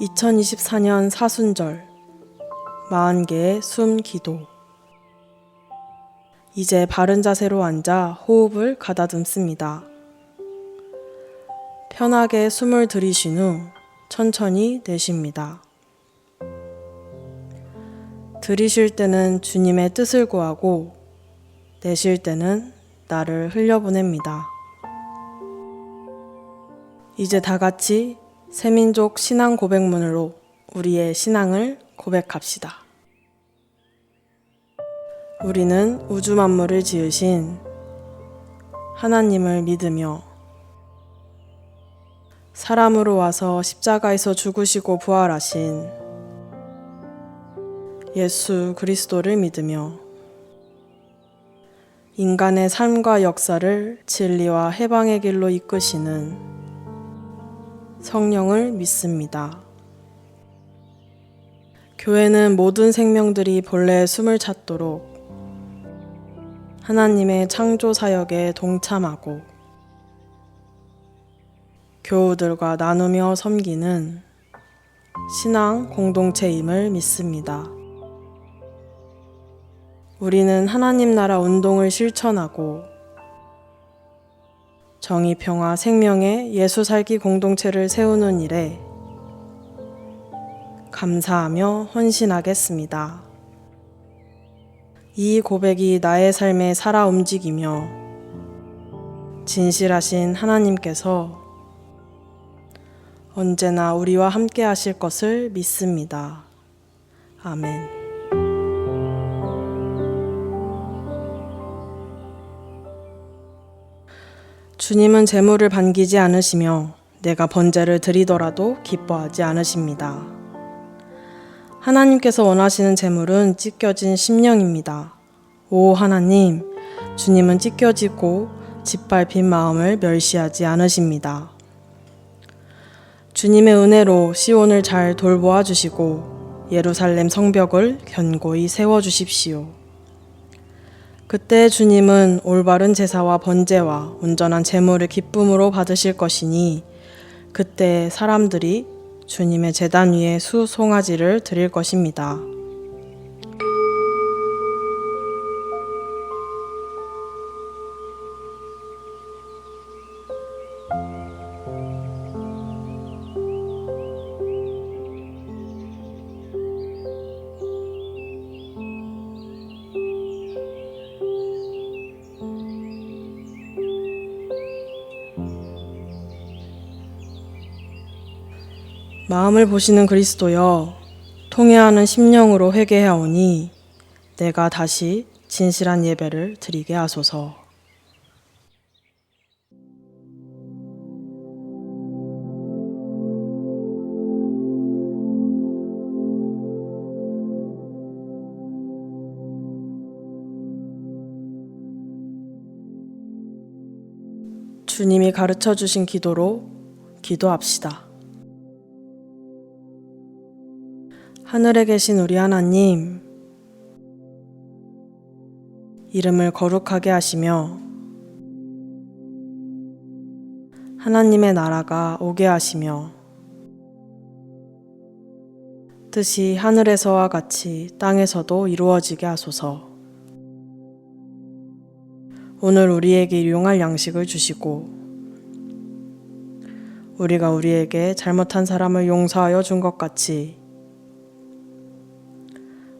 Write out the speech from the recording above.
2024년 사순절 40개의 숨 기도 이제 바른 자세로 앉아 호흡을 가다듬습니다. 편하게 숨을 들이쉰 후 천천히 내쉽니다. 들이쉴 때는 주님의 뜻을 구하고 내쉴 때는 나를 흘려보냅니다. 이제 다 같이 세민족 신앙 고백문으로 우리의 신앙을 고백합시다. 우리는 우주 만물을 지으신 하나님을 믿으며 사람으로 와서 십자가에서 죽으시고 부활하신 예수 그리스도를 믿으며 인간의 삶과 역사를 진리와 해방의 길로 이끄시는 성령을 믿습니다. 교회는 모든 생명들이 본래의 숨을 찾도록 하나님의 창조 사역에 동참하고 교우들과 나누며 섬기는 신앙 공동체임을 믿습니다. 우리는 하나님 나라 운동을 실천하고 정의, 평화, 생명의 예수 살기 공동체를 세우는 일에 감사하며 헌신하겠습니다. 이 고백이 나의 삶에 살아 움직이며 진실하신 하나님께서 언제나 우리와 함께 하실 것을 믿습니다. 아멘. 주님은 재물을 반기지 않으시며 내가 번제를 드리더라도 기뻐하지 않으십니다. 하나님께서 원하시는 재물은 찢겨진 심령입니다. 오 하나님, 주님은 찢겨지고 짓밟힌 마음을 멸시하지 않으십니다. 주님의 은혜로 시온을 잘 돌보아 주시고 예루살렘 성벽을 견고히 세워 주십시오. 그때 주님은 올바른 제사와 번제와 온전한 제물을 기쁨으로 받으실 것이니 그때 사람들이 주님의 제단 위에 수 송아지를 드릴 것입니다. 마음을 보시는 그리스도여 통회하는 심령으로 회개하오니 내가 다시 진실한 예배를 드리게 하소서. 주님이 가르쳐 주신 기도로 기도합시다. 하늘에 계신 우리 하나님, 이름을 거룩하게 하시며 하나님의 나라가 오게 하시며 뜻이 하늘에서와 같이 땅에서도 이루어지게 하소서. 오늘 우리에게 일용할 양식을 주시고 우리가 우리에게 잘못한 사람을 용서하여 준 것 같이